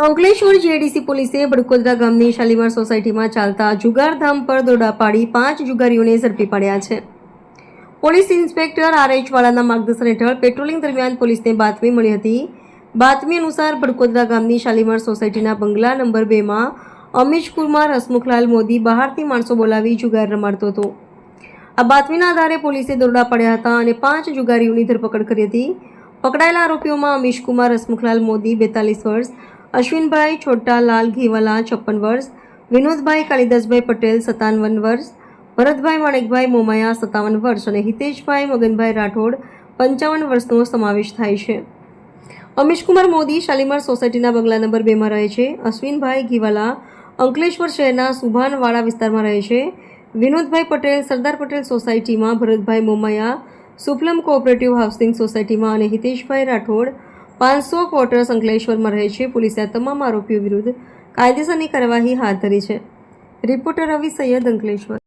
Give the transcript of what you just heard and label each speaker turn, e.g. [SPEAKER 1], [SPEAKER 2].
[SPEAKER 1] Ankleshwar JDC પોલીસે બડકોદરા ગામની શાલીમાર સોસાયટીમાં ચાલતા જુગારધામ પર દોરડા પાડી પાંચ જુગારીઓને ઝડપી પાડ્યા છે. પોલીસ ઇન્સ્પેક્ટર આર એચ વાળાના માર્ગદર્શન હેઠળ પેટ્રોલિંગ દરમિયાન પોલીસને બાતમી મળી હતી. બાતમી અનુસાર બડકોદરા ગામની શાલીમાર સોસાયટીના બંગલા નંબર બેમાં અમીશપુરમાં કુમાર હસમુખલાલ મોદી બહારથી માણસો બોલાવી જુગાર રમાડતો હતો. આ બાતમીના આધારે પોલીસે દોરડા પાડ્યા હતા અને પાંચ જુગારીઓની ધરપકડ કરી હતી. પકડાયેલા આરોપીઓમાં અમીશકુમાર કુમાર હસમુખલાલ મોદી બેતાલીસ વર્ષ અશ્વિનભાઈ છોટાલાલ ઘીવાલા, છપ્પન વર્ષ, વિનોદભાઈ કાલિદાસભાઈ પટેલ, સત્તાવન વર્ષ, ભરતભાઈ માણેકભાઈ મોમાયા, સત્તાવન વર્ષ અને હિતેશભાઈ મગનભાઈ રાઠોડ, પંચાવન વર્ષનો સમાવેશ થાય છે. અમીશકુમાર મોદી શાલીમાર સોસાયટીના બંગલા નંબર બેમાં રહે છે. અશ્વિનભાઈ ઘીવાલા અંકલેશ્વર શહેરના સુભાનવાડા વિસ્તારમાં રહે છે. વિનોદભાઈ પટેલ સરદાર પટેલ સોસાયટીમાં, ભરતભાઈ મોમાયા, સુફલમ કોઓપરેટિવ હાઉસિંગ સોસાયટીમાં અને હિતેશભાઈ રાઠોડ પાંચસો ક્વાર્ટર્સ અંકલેશ્વરમાં રહે છે. પોલીસે તમામ આરોપીઓ વિરુદ્ધ કાયદેસરની કાર્યવાહી હાથ ધરી છે. રિપોર્ટર રવિ સૈયદ અંકલેશ્વર.